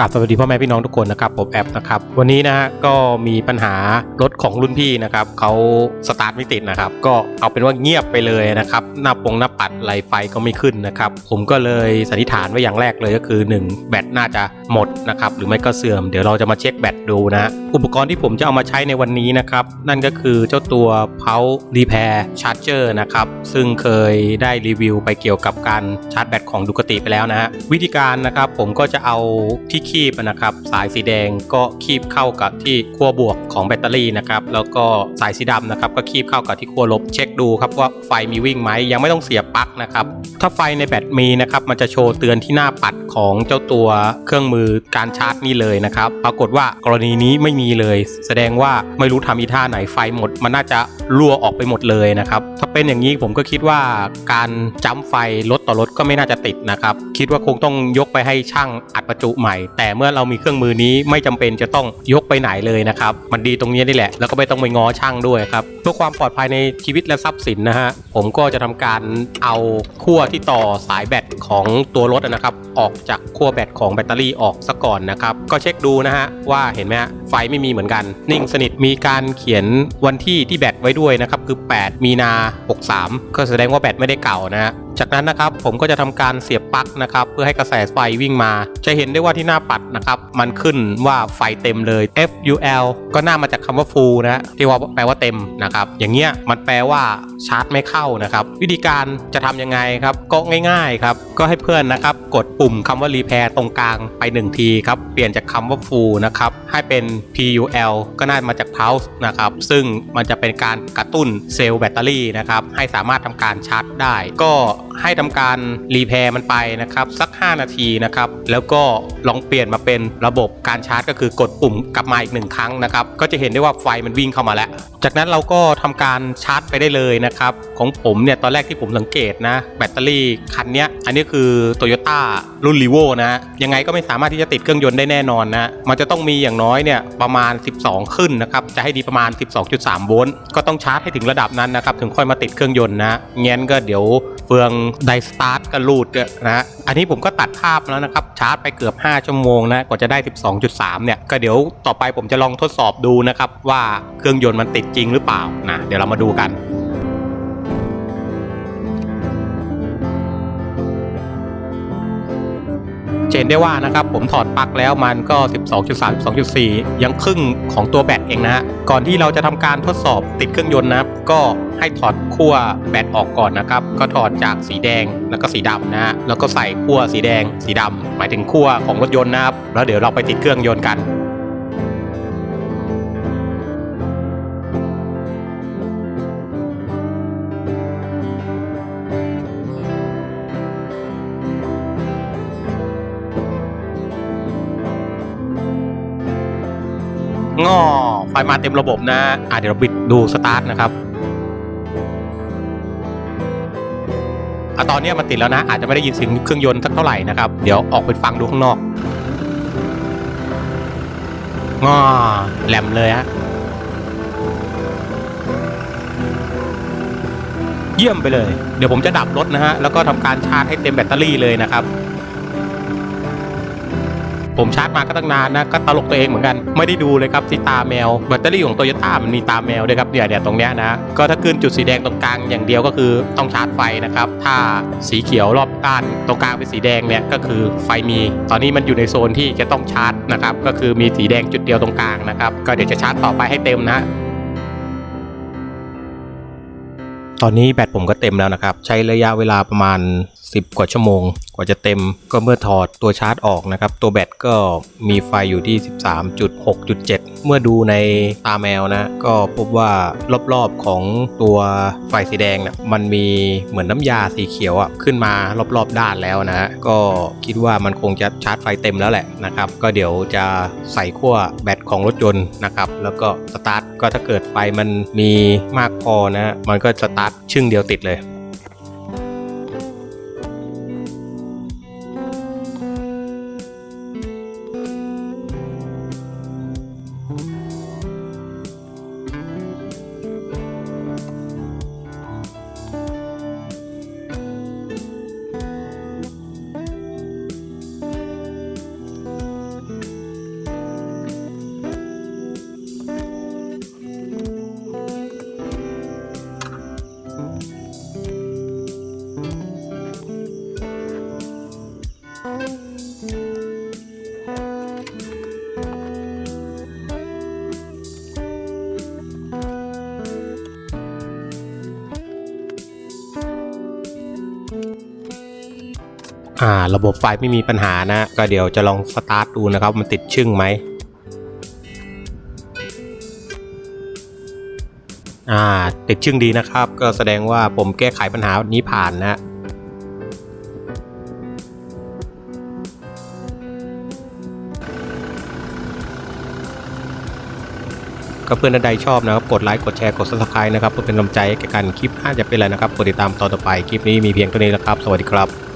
กราบสวัสดีพ่อแม่พี่น้องทุกคนนะครับผมแอปนะครับวันนี้นะฮะก็มีปัญหารถของรุ่นพี่นะครับเขาสตาร์ทไม่ติดนะครับก็เอาเป็นว่าเงียบไปเลยนะครับหน้าปงหน้าปัดไลไฟก็ไม่ขึ้นนะครับผมก็เลยสันนิษฐานไว้อย่างแรกเลยก็คือ 1 แบตน่าจะหมดนะครับหรือไม่ก็เสื่อมเดี๋ยวเราจะมาเช็คแบตดูนะฮะอุปกรณ์ที่ผมจะเอามาใช้ในวันนี้นะครับนั่นก็คือเจ้าตัว Power Repair Charger นะครับซึ่งเคยได้รีวิวไปเกี่ยวกับการชาร์จแบตของดูกติไปแล้วนะฮะวิธีการนะครับผมก็จะเอาที่คีบนะครับ สายสีแดงก็คีบเข้ากับที่ขั้วบวกของแบตเตอรี่นะครับแล้วก็สายสีดำนะครับก็คีบเข้ากับที่ขั้วลบเช็คดูครับว่าไฟมีวิ่งไหมยังไม่ต้องเสียบปลั๊กนะครับถ้าไฟในแบตมีนะครับมันจะโชว์เตือนที่หน้าปัดของเจ้าตัวเครื่องมือการชาร์จนี่เลยนะครับ ปรากฏว่ากรณีนี้ไม่มีเลย แสดงว่าไม่รู้ทำอีท่าไหนไฟหมด มันน่าจะรั่วออกไปหมดเลยนะครับถ้าเป็นอย่างนี้ผมก็คิดว่าการจ้ำไฟรถต่อรถก็ไม่น่าจะติดนะครับ คิดว่าคงต้องยกไปให้ช่างอัดประจุใหม่แต่เมื่อเรามีเครื่องมือนี้ไม่จำเป็นจะต้องยกไปไหนเลยนะครับ มันดีตรงนี้นี่แหละ แล้วก็ไม่ต้องไปง้อช่างด้วยครับ เพื่อความปลอดภัยในชีวิตและทรัพย์สินนะฮะ ผมก็จะทำการเอาขั้วที่ต่อสายแบตของตัวรถนะครับ ออกจากขั้วแบตของแบตเตอรี่ออกซะก่อนนะครับ ก็เช็คดูนะฮะว่าเห็นไหมฮะ ไฟไม่มีเหมือนกัน นิ่งสนิทมีการเขียนวันที่ที่แบตไว้ด้วยนะครับคือ 8 มีนา 63 ก็แสดงว่าแบตไม่ได้เก่านะฮะจากนั้นนะครับผมก็จะทำการเสียบปลั๊กนะครับเพื่อให้กระแสไฟวิ่งมา จะเห็นได้ว่าที่หน้าปัดนะครับมันขึ้นว่าไฟเต็มเลย FUL ก็น่ามาจากคำว่า full นะที่ว่าแปลว่าเต็มนะครับอย่างเงี้ยมันแปลว่าชาร์จไม่เข้านะครับวิธีการจะทำยังไงครับก็ง่ายๆครับก็ให้เพื่อนนะครับกดปุ่มคำว่า repair ตรงกลางไป 1 ทีครับเปลี่ยนจากคำว่า full นะครับให้เป็น PUL ก็น่ามาจาก pulse นะครับ ซึ่งมันจะเป็นการกระตุ้นเซลล์แบตเตอรี่นะครับ ให้สามารถทำการชาร์จได้ ก็ให้ทำการรีแพร์มันไปนะครับ สัก 5 นาทีนะครับ แล้วก็ลองเปลี่ยนมาเป็นระบบการชาร์จ ก็คือกดปุ่มกลับมาอีกหนึ่งครั้งนะครับ ก็จะเห็นได้ว่าไฟมันวิ่งเข้ามาแล้ว จากนั้นเราก็ทำการชาร์จไปได้เลยนะครับ ของผมเนี่ยตอนแรกที่ผมสังเกตนะแบตเตอรี่คันนี้อันนี้คือ Toyota รุ่น r e v o นะยังไงก็ไม่สามารถที่จะติดเครื่องยนต์ได้แน่นอนนะมันจะต้องมีอย่างน้อยเนี่ยประมาณ 12 ขึ้นนะครับจะให้ดีประมาณ 12.3 โวลต์ก็ต้องชาร์จให้ถึงระดับนั้นนะครับถึงค่อยมาติดเครื่องยนต์นะงั้นก็เดี๋ยวเฟืองไดสตาร์ทก็รูดนะอันนี้ผมก็ตัดภาพแล้วนะครับชาร์จไปเกือบ 5 ชั่วโมงนะกว่าจะได้ 12.3 เนี่ยก็เดี๋ยวต่อไปผมจะลองทดสอบดูนะครับว่าเครื่องยนต์มันติดจริงหรือเปล่านะเดี๋ยวเรามาดูกัน เห็นได้ว่านะครับผมถอดปลั๊กแล้วมันก็ 12.3 12.4 ยังครึ่งของตัวแบตเองนะฮะก่อนที่เราจะทำการทดสอบติดเครื่องยนต์นะครับก็ให้ถอดขั้วแบตออกก่อนนะครับก็ถอดจากสีแดงแล้วก็สีดำนะฮะแล้วก็ใส่ขั้วสีแดงสีดำหมายถึงขั้วของรถยนต์นะครับแล้วเดี๋ยวเราไปติดเครื่องยนต์กัน ไฟมาเต็มระบบนะอะเดี๋ยวเราบิดดูสตาร์ทนะครับอะตอนนี้มันติดแล้วนะ อาจจะไม่ได้ยินเสียงเครื่องยนต์สักเท่าไหร่นะครับ เดี๋ยวออกไปฟังดูข้างนอกงอแหลมเลยฮะเยี่ยมไปเลย เดี๋ยวผมจะดับรถนะฮะ แล้วก็ทำการชาร์จให้เต็มแบตเตอรี่เลยนะครับ ผมชาร์จมาก็ตั้งนานนะก็ตลกตัวเองเหมือนกัน ไม่ได้ดูเลยครับที่ตาแมวแบตเตอรี่ของโตโยต้ามันมีตาแมวด้วยครับเนี่ยเนี่ยตรงเนี้ยนะก็ถ้าขึ้นจุดสีแดงตรงกลางอย่างเดียวก็คือต้องชาร์จไฟนะครับถ้าสีเขียวรอบด้านตรงกลางเป็นสีแดงเนี่ยก็คือไฟมี ตอนนี้มันอยู่ในโซนที่จะต้องชาร์จนะครับก็คือมีสีแดงจุดเดียวตรงกลางนะครับก็เดี๋ยวจะชาร์จต่อไปให้เต็มนะตอนนี้แบตผมก็เต็มแล้วนะครับ ใช้ระยะเวลาประมาณ 10 กว่าชั่วโมง กว่าจะเต็มก็เมื่อถอดตัวชาร์จออกนะครับ ตัวแบตก็มีไฟอยู่ที่ 13.6.7 เมื่อดูในตาแมวนะ ก็พบว่ารอบๆของตัวไฟสีแดงนะมันมีเหมือนน้ำยาสีเขียวอะขึ้นมารอบๆด้านแล้วนะ ก็คิดว่ามันคงจะชาร์จไฟเต็มแล้วแหละนะครับ ก็เดี๋ยวจะใส่ขั้วแบตของรถยนต์นะครับ แล้วก็สตาร์ทก็ถ้าเกิดไฟมันมีมากพอนะ มันก็สตาร์ทชึ่งเดียวติดเลย อ่าระบบไฟไม่มีปัญหานะ ก็เดี๋ยวจะลองสตาร์ทดูนะครับ มันติดชึ่งไหมอ่าติดชึ่งดีนะครับ ก็แสดงว่าผมแก้ไขปัญหานี้ผ่านนะก็เพื่อนใดชอบนะครับ กดไลค์กดแชร์กด subscribe นะครับเพื่อเป็นกำลังใจให้แก่กันคลิปหน้าจะเป็นอะไรนะครับกดติดตามตอนต่อไปคลิปนี้มีเพียงเท่านี้แล้วครับ สวัสดีครับ